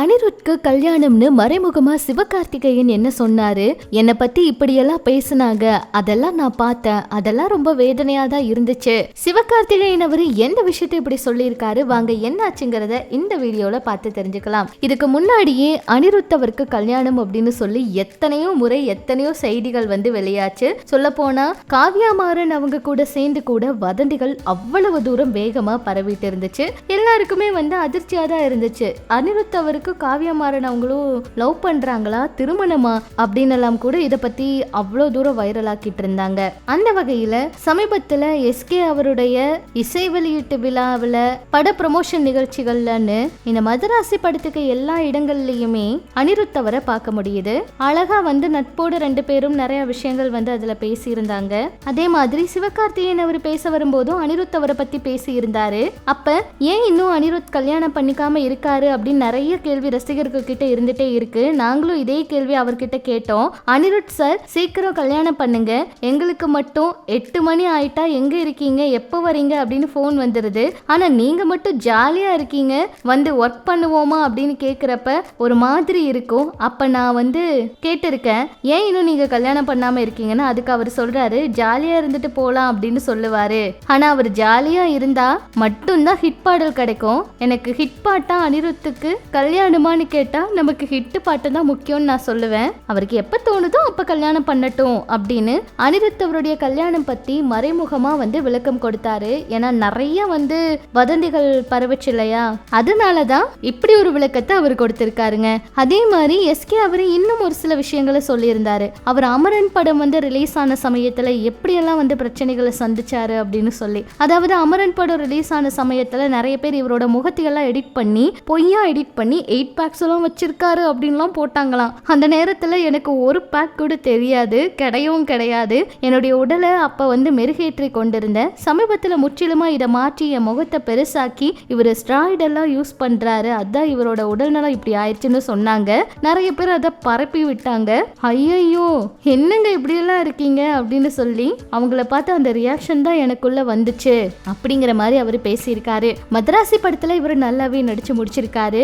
அனிருத்க்கு கல்யாணம்னு மறைமுகமா சிவகார்த்திகேயன் என்ன சொன்னாரு? என்னை பத்தி இப்படியெல்லாம் பேசினாங்க. அதெல்லாம் நான் பார்த்தேன். அதெல்லாம் ரொம்ப வேதனையா தான் இருந்துச்சு. சிவகார்த்திகேயன் அவரு எந்த விஷயத்தை இப்படி சொல்லியிருக்காரு? வாங்க என்னாச்சுங்கிறத இந்த வீடியோல பார்த்து தெரிஞ்சுக்கலாம். இதுக்கு முன்னாடியே அனிருத் அவருக்கு கல்யாணம் அப்படின்னு சொல்லி எத்தனையோ முறை எத்தனையோ செய்திகள் வந்து வெளியாச்சு. சொல்ல போனா காவ்யா மாறன் அவங்க கூட சேர்ந்து கூட வதந்திகள் அவ்வளவு தூரம் வேகமா பரவிட்டு இருந்துச்சு. எல்லாருக்குமே வந்து அதிர்ச்சியா தான் இருந்துச்சு. அனிருத் அவருக்கு காவ்யா மாறன் அவங்களும் லவ் பண்றாங்களா? திருமணமா? அப்படின்னு எல்லாம் கூட இத பத்தி அவ்வளோ தூரம் வைரலாக்கிட்டு இருந்தாங்க. அந்த வகையில சமீபத்துல எஸ்கே அவருடைய இசை வெளியீட்டு விழாவில் பட ப்ரமோஷன் நிகழ்ச்சிகள்லன்னு இந்த மதராசி படத்துக்கு எல்லா இடங்கள்லயுமே அனிருத் அவரை பார்க்க முடியுது. அழகா வந்து நட்போடு ரெண்டு பேரும் நிறைய விஷயங்கள் வந்து அதுல பேசியிருந்தாங்க. அதே மாதிரி சிவகார்த்திகேயன் அவர் பேச வரும்போதும் அனிருத் அவரை பத்தி பேசியிருந்தாரு. அப்ப ஏன் இன்னும் அனிருத் கல்யாணம் பண்ணிக்காம இருக்காரு அப்படின்னு நிறைய கேள்வி ரசிகர்கள் கிட்ட இருந்துட்டே இருக்கு. நாங்களும் இதே கேள்வி அவர்கிட்ட கேட்டோம். அனிருத் சார் சீக்கிரம் கல்யாணம் பண்ணுங்க. எங்களுக்கு மட்டும் எட்டு மணி ஆயிட்டா எங்க இருக்கீங்க? எப்போ வரீங்க? அப்படின்னு ஃபோன் வந்துருது. ஆனா நீங்க மட்டும் ஜாலியா இருக்கீங்க. வந்து ஒர்க் பண்ணுவோமா? அப்படின்னு கேக்குறப்ப ஒரு மாதிரி இருக்கும். அப்ப நான் வந்து கேட்டிருக்கேன். ஏன் இன்னும் நீங்க கல்யாணம் பண்ணாம இருக்கீங்கன்னா அதுக்கு அவர் சொல்றாரு. ஜாலியா இருந்துட்டு போலாம் அப்படின்னு சொல்லுவாரு. ஆனா அவர் ஜாலியா இருந்தா மட்டும்தான் ஹிட் பாடல் கிடைக்கும். எனக்கு ஹிட் பாட்டா அனிருத்துக்கு கல்யாணமானு கேட்டா நமக்கு ஹிட்டு பாட்டு தான் முக்கியம்னு நான் சொல்லுவேன். அவருக்கு எப்ப தோணுதோ அப்ப கல்யாணம் பண்ணட்டும் அப்படின்னு அனிருத் அவருடைய கல்யாணம் பத்தி மறைமுகமா வந்து விளக்கம் கொடுத்தாரு. ஏன்னா நிறைய வந்து வதந்திகள் பரவச்சு இல்லையா? அதனாலதான் இப்படி ஒரு விளக்கத்தை அவர் கொடுத்திருக்காருங்க. அதே மாதிரி எஸ்கே அவர் இன்னும் ஒரு சில விஷயங்களை சொல்லியிருந்தாரு. அவர் அமரன் படம் வந்து ரிலீஸ் ஆன சமயத்துல எப்படியெல்லாம் வந்து பிரச்சனைகளை சந்திச்சாரு அப்படின்னு சொல்லி. அதாவது அமரன் படம் ரிலீஸ் ஆன சமயத்துல நிறைய பேர் இவரோட முகத்தையெல்லாம் எடிட் பண்ணி பொய்யா எடிட் பண்ணி எயிட் பேக்ஸ்லாம் வச்சுருக்காரு வச்சிருக்காரு அப்படின்லாம் போட்டாங்களாம். அந்த நேரத்தில் எனக்கு ஒரு பேக் கூட தெரியாது கிடையவும் கிடையாது. என்னுடைய உடலை அப்போ வந்து மெருகேற்றி கொண்டிருந்தேன் சமீபத்தில் முற்றிலுமாக இதை மாற்றி என் முகத்தை பெருசாக்கி இவர் ஸ்ட்ராய்டெல்லாம் யூஸ் பண்ணுறாரு அதான் இவரோட உடல்நலம் இப்படி ஆயிடுச்சுன்னு சொன்னாங்க. நிறைய பேர் அதை பரப்பி விட்டாங்க. ஐயையோ என்னங்க இப்படியெல்லாம் இருக்கீங்க அப்படின்னு சொல்லி அவங்கள பார்த்து அந்த ரியாக்ஷன் தான் எனக்குள்ளே வந்துச்சு. அப்படிங்கிற மாதிரி அவர் பேசியிருக்காரு. மதராசி படத்தில் இவர் நல்லாவே நடிச்சு முடிச்சிருக்காரு.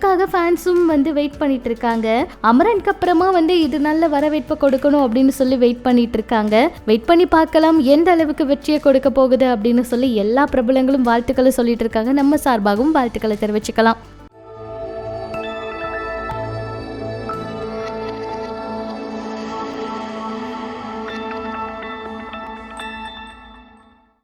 இதுக்காக ஃபேன்ஸும் வந்து வெயிட் பண்ணிட்டு இருக்காங்க அமரனுக்கு அப்புறமா வந்து இது நல்ல வரவேற்பை கொடுக்கணும் அப்படின்னு சொல்லி வெயிட் பண்ணிட்டு இருக்காங்க வெயிட் பண்ணி பார்க்கலாம் எந்த அளவுக்கு வெற்றியை கொடுக்க போகுது அப்படின்னு சொல்லி எல்லா பிரபலங்களும் வாழ்த்துக்களை சொல்லிட்டு இருக்காங்க நம்ம சார்பாகவும் வாழ்த்துக்களை தெரிவிச்சுக்கலாம்.